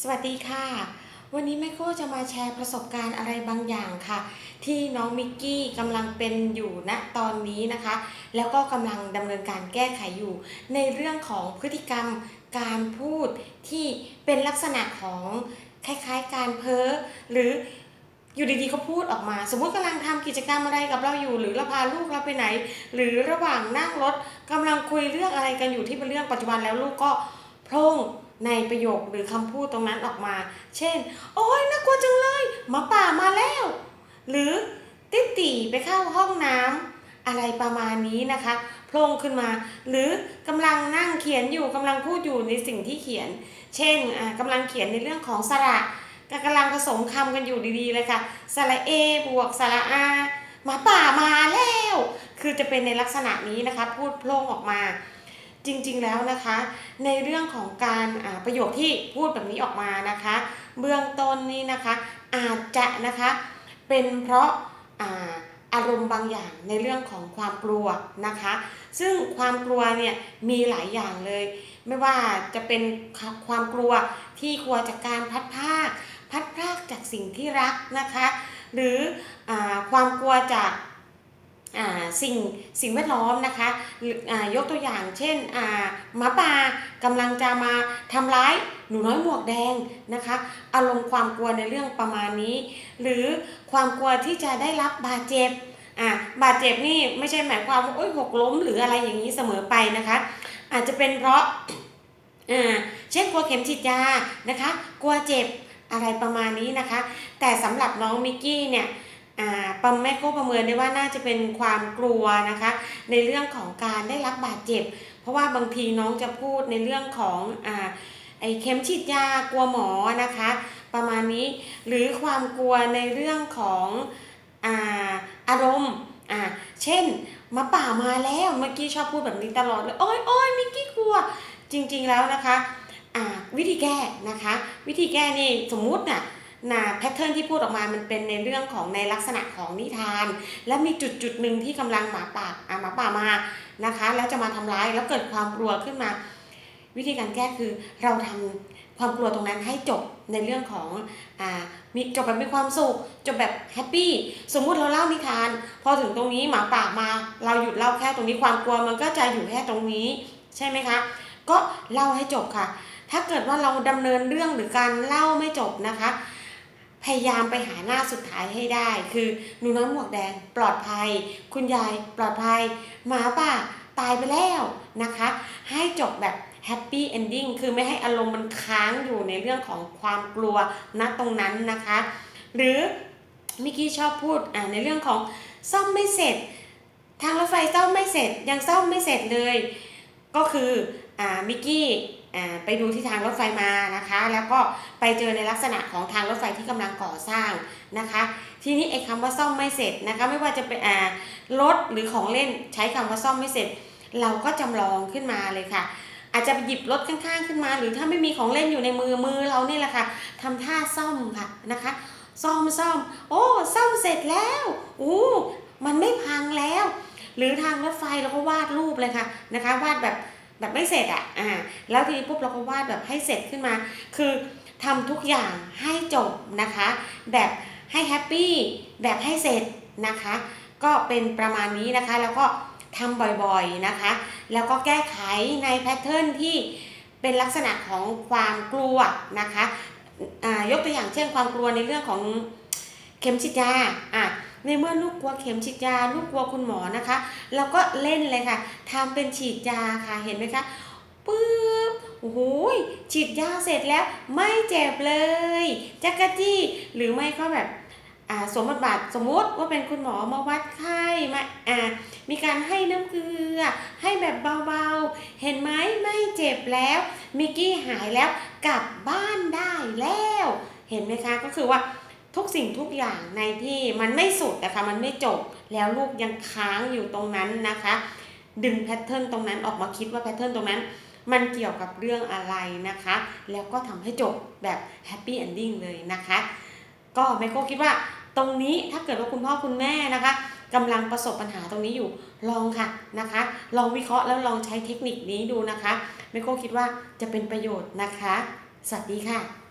สวัสดีค่ะ วันนี้แม่โก้จะมาแชร์ประสบการณ์อะไรบางอย่างค่ะ ที่น้องมิกกี้กำลังเป็นอยู่ณตอนนี้นะคะ แล้วก็กำลังดำเนินการแก้ไขอยู่ ในเรื่องของพฤติกรรมการพูดที่เป็นลักษณะของคล้ายๆ การเพ้อหรืออยู่ดีๆเขาพูดออกมา สมมุติกำลังทำกิจกรรมอะไรกับเราอยู่ หรือเราพาลูกเราไปไหน หรือระหว่างนั่งรถกำลังคุยเรื่องอะไรกันอยู่ที่เป็นเรื่องปัจจุบันแล้วลูกก็โพร่ง ในประโยคหรือคำพูดตรงนั้นออกมา เช่น โอ้ยน่ากลัวจังเลยหมาป่ามาแล้ว หรือติ๊ตีไปเข้าห้องน้ำอะไรประมาณนี้นะคะโพร่งขึ้นมา หรือกำลังนั่งเขียนอยู่กำลังพูดอยู่ในสิ่งที่เขียน เช่นอ่ากำลังเขียนในเรื่องของสระกำลังผสมคำกันอยู่ดีๆเลยค่ะสระเอบวกสระอาหมาป่ามาแล้ว คือจะเป็นในลักษณะนี้นะคะ พูดโพลงออกมา จริง ๆ แล้วนะคะ ในเรื่องของการประโยคที่พูดแบบนี้ออกมานะคะ เบื้องต้นนี้นะคะอาจจะนะคะเป็นเพราะอาอารมณ์บางอย่างในเรื่องของความกลัวนะคะ ซึ่งความกลัวเนี่ยมีหลายอย่างเลย ไม่ว่าจะเป็นความกลัวที่กลัวจากการพัดพากพัดพากจากสิ่งที่รักนะคะ หรืออความกลัวจาก สิ่งสิ่งแวดล้อมนะคะยกตัวอย่างเช่นหมาป่ากำลังจะมาทำร้ายหนูน้อยหมวกแดงนะคะอารมณ์ความกลัวในเรื่องประมาณนี้ หรือความกลัวที่จะได้รับบาดเจ็บอ่าบาดเจ็บนี่ไม่ใช่หมายความว่าโอ๊ยหกล้มหรืออะไรอย่างนี้เสมอไปนะคะ อาจจะเป็นเพราะอ่าเช่นกลัวเข็มฉีดยานะคะ กลัวเจ็บอะไรประมาณนี้นะคะ แต่สำหรับน้องมิกกี้เนี่ย ปมแม่โก้ประเมินได้ว่าน่าจะเป็นความกลัวนะคะ ในเรื่องของการได้รับบาดเจ็บ เพราะว่าบางทีน้องจะพูดในเรื่องของอไอเข็มฉีดยากลัวหมอนะคะ ประมาณนี้หรือความกลัวในเรื่องของอาอารมณ์อ่าเช่นมาป่ามาแล้วเมื่อกี้ชอบพูดแบบนี้ตลอดเลยโอ้ยโอ้ยมิกกี้กลัวจริงๆแล้วนะคะวิธีแก้นะคะ วิธีแก้นี่สมมุติน่ะ นะแพทเทิร์นที่พูดออกมามันเป็นในเรื่องของในลักษณะของนิทาน และมีจุดจุดหนึ่งที่กำลังหมาป่าอ่าหมาป่ามานะคะ แล้วจะมาทำร้ายแล้วเกิดความกลัวขึ้นมา วิธีการแก้คือเราทำความกลัวตรงนั้นให้จบในเรื่องของอ่ามีจบแบบมีความสุขจบแบบแฮปปี้สมมุติเราเล่านิทาน พอถึงตรงนี้หมาป่ามา เราหยุดเล่าแค่ตรงนี้ความกลัวมันก็จะอยู่แค่ตรงนี้ใช่ไหมคะ ก็เล่าให้จบค่ะ ถ้าเกิดว่าเราดำเนินเรื่องหรือการเล่าไม่จบนะคะ พยายามไปหาหน้าสุดท้ายให้ได้ คือหนูน้อยหมวกแดงปลอดภัย คุณยายปลอดภัยหมาป่าตายไปแล้วนะคะ ให้จบแบบแฮปปี้เอนดิ้งคือไม่ให้อารมณ์มันค้างอยู่ในเรื่องของความกลัวณตรงนั้นนะคะ หรือมิกี้ชอบพูดอ่าในเรื่องของซ่อมไม่เสร็จ ทางรถไฟซ่อมไม่เสร็จยังซ่อมไม่เสร็จเลย ก็คืออ่ามิกกี้ ไปดูที่ทางรถไฟมานะคะ แล้วก็ไปเจอในลักษณะของทางรถไฟที่กำลังก่อสร้างนะคะ ทีนี้ไอ้คำว่าซ่อมไม่เสร็จนะคะ ไม่ว่าจะเป็นรถหรือของเล่นใช้คำว่าซ่อมไม่เสร็จ เราก็จำลองขึ้นมาเลยค่ะ อาจจะไปหยิบรถข้างๆขึ้นมา หรือถ้าไม่มีของเล่นอยู่ในมือมือเรานี่แหละค่ะทำท่าซ่อมค่ะนะคะ ซ่อมซ่อมโอ้ซ่อมเสร็จแล้วอู้มันไม่พังแล้ว หรือทางรถไฟเราก็วาดรูปเลยค่ะนะคะ วาดแบบ แบบไม่เสร็จอะอ่าแล้วทีนี้ปุ๊บเราก็วาดแบบให้เสร็จขึ้นมา คือทำทุกอย่างให้จบนะคะ แบบให้แฮปปี้แบบให้เสร็จนะคะ ก็เป็นประมาณนี้นะคะ แล้วก็ทำบ่อยๆนะคะ แล้วก็แก้ไขในแพทเทิร์นที่เป็นลักษณะของความกลัวนะคะอ่ายกตัวอย่างเช่นความกลัวในเรื่องของเข็มฉีดยาอะ ในเมื่อลูกกลัวเข็มฉีดยา ลูกกลัวคุณหมอนะคะ เราก็เล่นเลยค่ะทำเป็นฉีดยาค่ะเห็นไหมคะปึ๊บโอ้โหฉีดยาเสร็จแล้วไม่เจ็บเลยจักรจี้หรือไม่ก็แบบอ่าสมบทบาทสมมติว่าเป็นคุณหมอมาวัดไข้มาอ่ามีการให้น้ำเกลือ ให้แบบเบาๆ เห็นไหมไม่เจ็บแล้ว มิกกี้หายแล้วกลับบ้านได้แล้ว เห็นไหมคะก็คือว่า ทุกสิ่งทุกอย่างในที่มันไม่สุดนะคะมันไม่จบแล้วลูกยังค้างอยู่ตรงนั้นนะคะ ดึงแพทเทิร์นตรงนั้นออกมาคิดว่าแพทเทิร์นตรงนั้น มันเกี่ยวกับเรื่องอะไรนะคะ แล้วก็ทำให้จบแบบแฮปปี้เอนดิ้งเลยนะคะ ก็ไมโก้คิดว่าตรงนี้ถ้าเกิดว่าคุณพ่อคุณแม่นะคะกำลังประสบปัญหาตรงนี้อยู่ลองค่ะนะคะ ลองวิเคราะห์แล้วลองใช้เทคนิคนี้ดูนะคะไมโก้คิดว่าจะเป็นประโยชน์นะคะ สวัสดีค่ะ